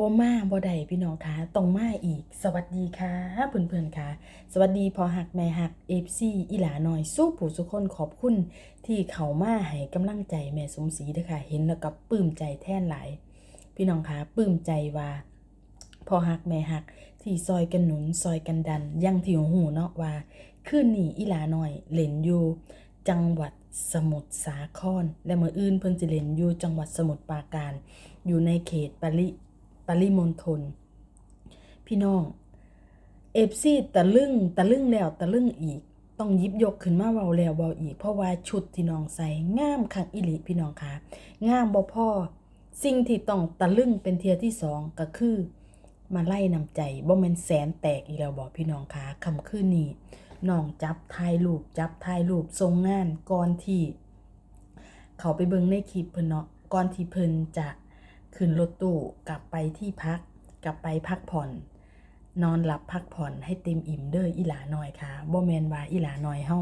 บ่มาบ่ได้พี่น้องคะต้องมาอีก สวัสดีค่ะเพื่อนๆค่ะ สวัสดีพอหักแม่หัก FC อีหลาน้อยสู้ผู้สุคนขอบคุณ ที่เขามาให้กำลังใจแม่สมศรีด้อค่ะ เห็นแล้วก็ปลื้มใจแท่นหลาย พี่น้องคะปลื้มใจว่า พอหักแม่หักที่ซอยกันหนุนซอยกันดันยังที่หูเนาะว่าคืนนี้อีหลาน้อยเล่นอยู่จังหวัดสมุทรสาคร และมื้ออื่นเพิ่นสิเล่นอยู่จังหวัดสมุทรปราการ อยู่ในเขตปริ ปริมณฑลพี่น้องเอฟซีตะลึงตะลึงแล้วตะลึงอีก ต้องยิบยกขึ้นมาเว้าแล้วเว้าอีก เพราะว่าชุดที่น้องใส่งามคักอิลิพี่น้องคะงามบ่พอสิ่งที่ต้องตะลึงเป็นเทียที่สองก็คือมาไล่นำใจบ่แม่นแสนแตกอีแล้วบอกพี่น้องคะคำคืนนี้น้องจับถ่ายรูปจับถ่ายรูปทรงงานก่อนที่ เขาไปเบิ่งในคลิปเพิ่นเนาะก่อนที่เพิ่นจะ ขึ้นรถตู้กลับไปที่พัก กลับไปพักผ่อน นอนหลับพักผ่อนให้เต็มอิ่มเด้ออีหลาน้อยค่ะบ่แมนว่าอีหลาน้อยเฮา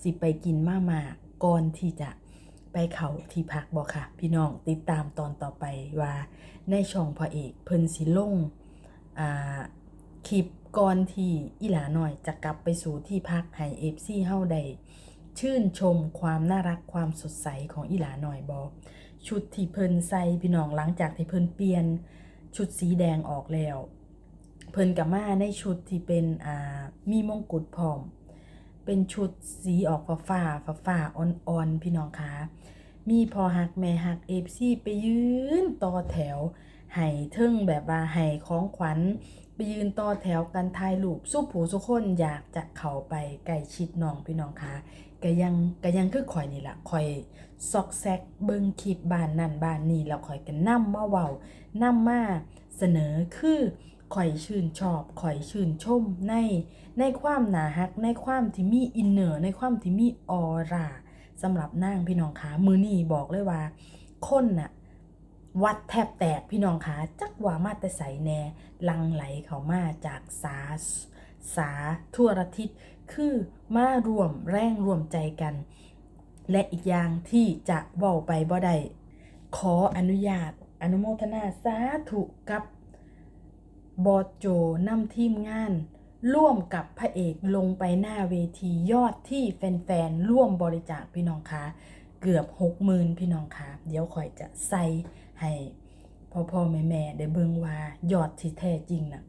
สิไปกินมามาก่อนที่จะไปเขาที่พักบ่ค่ะ พี่น้องติดตามตอนต่อไปว่าในช่องพระเอกเพิ่นสิลงอ่าคลิปก่อนที่อีหลาน้อยจะกลับไปสู่ที่พักให้ FC เฮาได้ชื่นชมความน่ารักความสดใสของอีหลาหน่อยบอ ชุดที่เพิ่นใส่พี่น้องหลังจากที่เพิ่นเปลี่ยนชุดสีแดงออกแล้ว เพิ่นกับมาในชุดที่เป็นอ่ามีมงกุฎพร้อม เป็นชุดสีออกฟ้าฟ้าฟ้าฟ้าอ่อนๆพี่น้องคะมีพอหักแม่หักเอฟซีไปยืนต่อแถวให้เทิงแบบว่าให้ของขวัญไปยืนต่อแถวกันถ่ายรูปสู้ผู้สุคนอยากจะเข้าไปใกล้ชิดน้องพี่น้องคะ ก็ยังก็ยังคือข่อยนี่แหละข่อยซอกแซกเบิ่งคลิปบ้านนั่นบ้านนี่แล้วข่อยก็นํมาเว้านำมาเสนอคือข่อยชื่นชอบข่อยชื่นชมในในความหนาฮัก ในความที่มีอินเนอร์ในความที่มีออร่าสำหรับนางพี่น้องคะมือนี่บอกเลยว่า คนน่ะวัดแทบแตกพี่น้องคะจักว่ามาแต่ใสแน่ลังไหลเขามาจากสาสาทั่วระทิศ คือมารวมแรงรวมใจกัน และอีกอย่างที่จะเว้าไปบ่ได้ขออนุญาต อนุโมทนาสาธุกับบอโจนำทีมงาน ร่วมกับพระเอกลงไปหน้าเวทียอดที่แฟนๆ ร่วมบริจาคพี่น้องคะเกือบหกหมื่นพี่น้องคะเดี๋ยวข่อยจะใส่ให้พ่อพ่อแม่แม่ได้เบิ่งว่ายอดที่แท้จริงน่ะ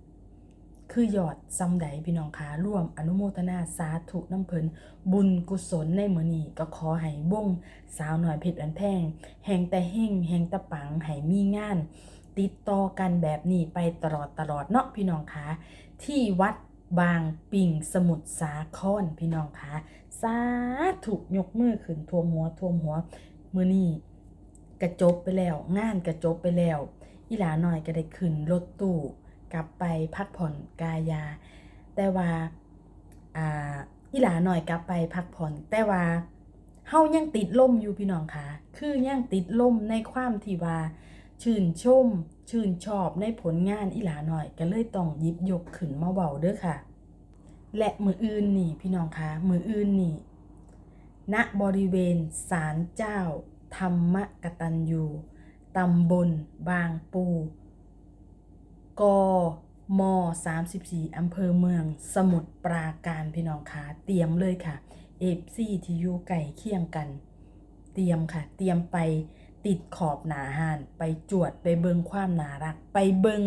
คือยอดซ้ำใดพี่น้องคะร่วมอนุโมทนาสาธุน้ำเพินบุญกุศลในมือนี้ก็ขอให้วงสาวหน่อยเพชรอันแพงแห่งแต่เฮงแห่งตะปังให้มีงาน ติดต่อกันแบบนี้ไปตลอดตลอดเนาะพี่น้องคะที่วัดบางปิ่งสมุทรสาครพี่น้องคะสาธุยกมือขึ้นท่วมหัวท่วมหัวมือนี้กระจบไปแล้ว งานกระจบไปแล้วอีหลาหน่อยก็ได้ขึ้นรถตู้ กลับไปพักผ่อนกายา แต่ว่าอ่าอีหลาหน่อยกลับไปพักผ่อน แต่ว่าเฮายังติดล่มอยู่พี่น้องค่ะ คือยังติดล่มในความที่ว่าชื่นชม ชื่นชอบในผลงานอีหลาหน่อยก็เลยต้องยิบยกขึ้นมาเว้าเด้อค่ะ และมืออื่นนี่พี่น้องคะมืออื่นนี่ณบริเวณศาลเจ้า ธรรมกตัญญูตำบล บางปู กม34อำเภอเมืองสมุทรปราการพี่น้องคะเตรียมเลยค่ะเอฟซีที่อยู่ไก่เคียงกัน เตรียมค่ะ เตรียมไปติดขอบหนาหานไปจวดไปเบิงความนารัก ไปเบิง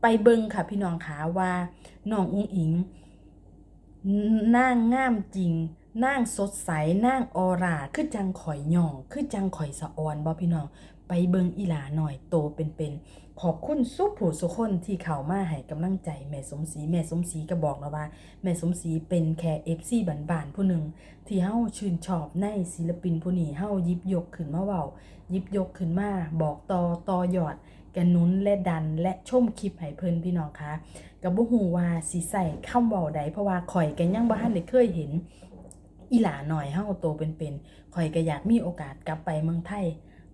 ไปเบิงค่ะ พี่น้องคะว่าน้องอุ้งอิงนางงามจริงนางสดใสนางออร่าคือจังข่อยหย่อง คือจังข่อยสะออนบ่พี่น้อง ไปเบิงอีหลาหน่อยโตเป็นๆขอบคุณสุผู้สุคนที่เข้ามาให้กำลังใจแม่สมศรีแม่สมศรีก็บอกแล้วว่า แม่สมศรีเป็นแค่ FC บ้านๆผู้หนึ่งที่เฮาชื่นชอบในศิลปินผู้นี้เฮายิบยกขึ้นมาเว้ายิบยกขึ้นมาบอกต่อต่อยอดกันนุนและดันและชมคลิปให้เพิ่นพี่น้องคะก็บ่ฮู้ว่าสิใส่คำเว้าใดเพราะว่าข่อยก็ยังบ่ทันได้เคยเห็นอีหลาหน่อยเฮาโตเป็นๆข่อยก็อยากมีโอกาสกลับไปเมืองไทย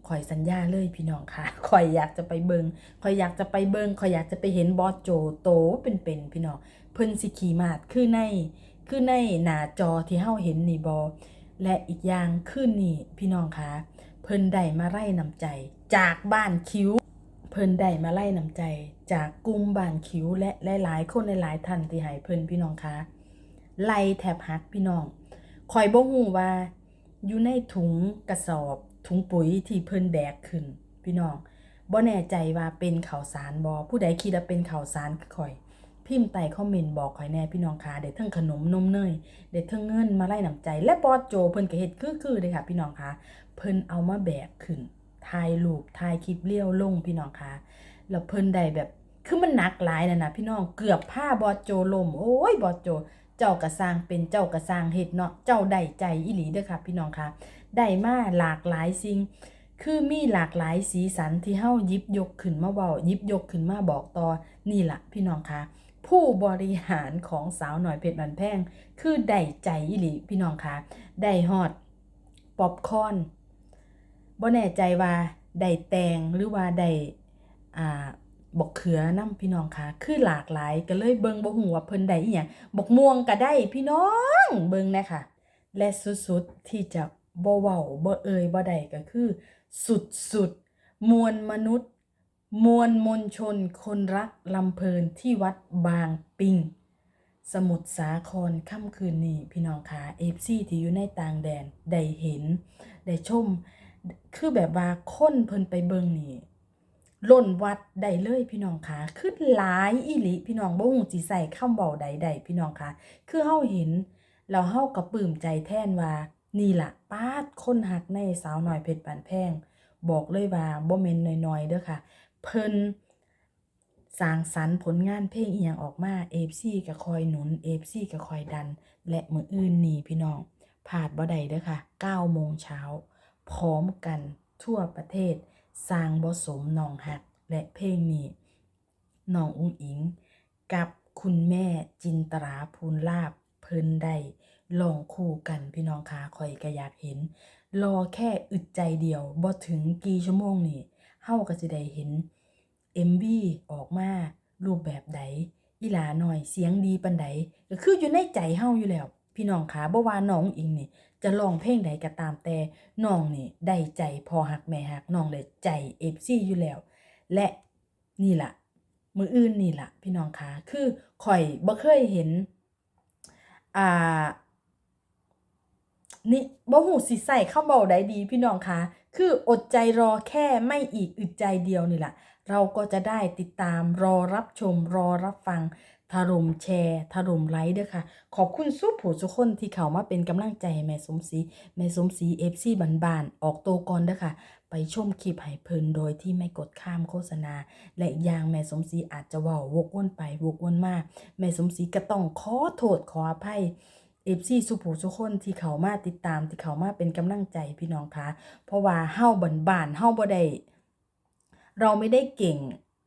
ข่อยสัญญาเลยพี่น้องค่ะข่อยอยากจะไปเบิงข่อยอยากจะไปเบิงข่อยอยากจะไปเห็นบอสโจโตเป็นๆพี่น้องเพิ่นสิขี่มาดคือในคือในหน้าจอที่เฮาเห็นนี่บ่และอีกอย่างคือนี่พี่น้องค่ะเพิ่นได้มาไร่นำใจ จากบ้านคิ้ว เพิ่นได้มาไล่นำใจ จากกลุ่มบ้านคิ้วและหลายๆคนหลายๆท่านที่ให้เพิ่นพี่น้องคะไล่แทบหักพี่น้องคอยบ่ฮู้ว่าอยู่ในถุงกระสอบ ถุงปุ๋ยที่เพิ่นแบกขึ้น พี่น้องบ่แน่ใจว่าเป็นข่าวสารบ่ผู้ใดคิดว่าเป็นข่าวสารข่อย พิมพ์ใต้คอมเมนต์บอกข่อยแน่พี่น้องคะได้เทั้งขนมนมเนยได้เทั้งเงินมาไล่น้ำใจ และบอสโจเพิ่นก็เฮ็ดคือๆเด้ค่ะพี่น้องคะเพิ่นเอามาแบกขึ้นถ่ายรูปถ่ายคลิปเลี้ยวลงพี่น้องคะแล้วเพิ่นได้แบบคือมันหนักหลายน่ะนะพี่น้องเกือบผ้าบอสโจลมโอ้ยบอสโจเจ้ากระสร้างเป็นเจ้ากระสร้างเฮ็ดเนาะเจ้าได้ใจอีหลีเด้อค่ะพี่น้องคะ ได้มาหลากหลายสิ่ง คือมีหลากหลายสีสันที่เฮายิบยกขึ้นมาเว้ายิบยกขึ้นมาบอกต่อนี่ละพี่น้องคะผู้บริหารของสาวหน่อยเพชรบันแพง คือได้ใจอีหลีพี่น้องคะได้ฮอดป๊อปคอนบ่แน่ใจว่าได้แตงหรือว่าได้อ่าบกเขือน้ำพี่น้องคะคือหลากหลายก็เลยเบิงบ่ฮู้ว่าเพิ่นได้อีหยังบกม่วงก็ได้พี่น้องเบิงน่ค่ะและสุดๆที่จะ บ่เว้าบ่เอ่ยบ่ได้ก็คือ สุดๆมวลมนุษย์ มวลมนชนคนรักลำเพลินที่วัดบางปิงสมุทรสาครค่ำคืนนี้พี่น้องคะเอฟซีที่อยู่ในต่างแดนได้เห็น ได้ชม คือแบบว่าคนเพิ่นไปเบิ่งนี่ล้นวัดได้เลยพี่น้องคะคือหลายอีหลีพี่น้องบ่ฮู้สิใส่คำเว้าใดๆพี่น้องคะคือเฮาเห็นแล้วเฮาก็ปลื้มใจแทนว่า นี่ละป้าดคนหักในสาวหน้อยเพชรปานแพง บอกเลยว่าบ่แม่นน้อยๆเด้อค่ะ เพิ่นสร้างสรรค์ผลงานเพลงอีหยังออกมา FC ก็คอยหนุน FC ก็คอยดัน และมืออื่นนี่พี่น้องพลาดบ่ได้เด้อค่ะ9โมงเช้าพร้อมกันทั่วประเทศ สร้างบ่สมน้องหักและเพลงนี้น้องอุ้งอิง กับคุณแม่จินตราภูลลาบเพิ่นได้ ลองคู่กันพี่น้องคะคอยก็อยากเห็น รอแค่อึดใจเดียวบ่ถึงกี่ชั่วโมงนี่เฮาก็สิได้เห็น MV ออกมารูปแบบใดอีหลาหน่อยเสียงดีปานใดก็คืออยู่ในใจเฮาอยู่แล้ว พี่น้องคะบ่ว่าน้องอิงนี่ จะร้องเพลงใดก็ตามแต่น้องนี่ได้ใจพอหักแม่หักน้องได้ใจ FC อยู่แล้ว และนี่ล่ะมืออื่นนี่ล่ะ พี่น้องคะคือข่อยบ่เคยเห็น อ่า นี่บ่หูสิใส่คำเว้าใดดีพี่น้องคะคืออดใจรอแค่ไม่อีกอึดใจเดียวนี่แหละเราก็จะได้ติดตามรอรับชมรอรับฟังถล่มแชร์ถล่มไลค์เด้อค่ะ ขอบคุณสู้ผู้ทุกคนที่เข้ามาเป็นกำลังใจแม่สมศรีแม่สมศรี FC บ้านๆออกโตก่อนเด้อค่ะ ไปชมคลิปให้เพลินโดยที่ไม่กดข้ามโฆษณา และอย่างแม่สมศรีอาจจะว้าวกวนไปวกวนมาแม่สมศรีก็ต้องขอโทษขออภัย เอฟซีสุผู้ทุคนที่เขามาติดตามที่เขามาเป็นกำลังใจพี่น้องคะเพราะว่าเฮาบันบานเฮาบ่ได้เราไม่ได้เก่ง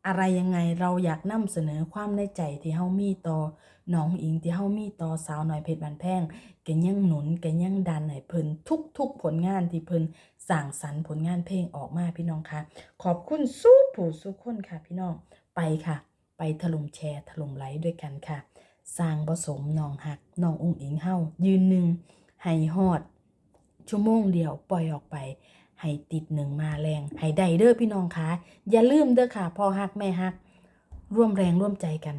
อะไรยังไงเราอยากนำเสนอความในใจที่เฮามีต่อน้องอิงที่เฮามีต่อสาวหน้อยเพชรบานแพงก็ยังหนุนก็ยังดันให้เพิ่นทุกๆผลงานที่เพิ่นสร้างสรรค์ผลงานเพลงออกมาพี่น้องคะขอบคุณสู้ผู้สุคนค่ะพี่น้องไปค่ะ ไปถล่มแชร์ถล่มไลค์ด้วยกันค่ะ สร้างผสมน้องหักน้องอุ้งอิงเฮายืนหนึ่งให้ฮอด ชั่วโมงเดียวปล่อยออกไป ให้ติดหนึ่งมาแรงให้ได้เด้อพี่น้องคะอย่าลืมเด้อค่ะพ่อหักแม่หัก ร่วมแรงร่วมใจกัน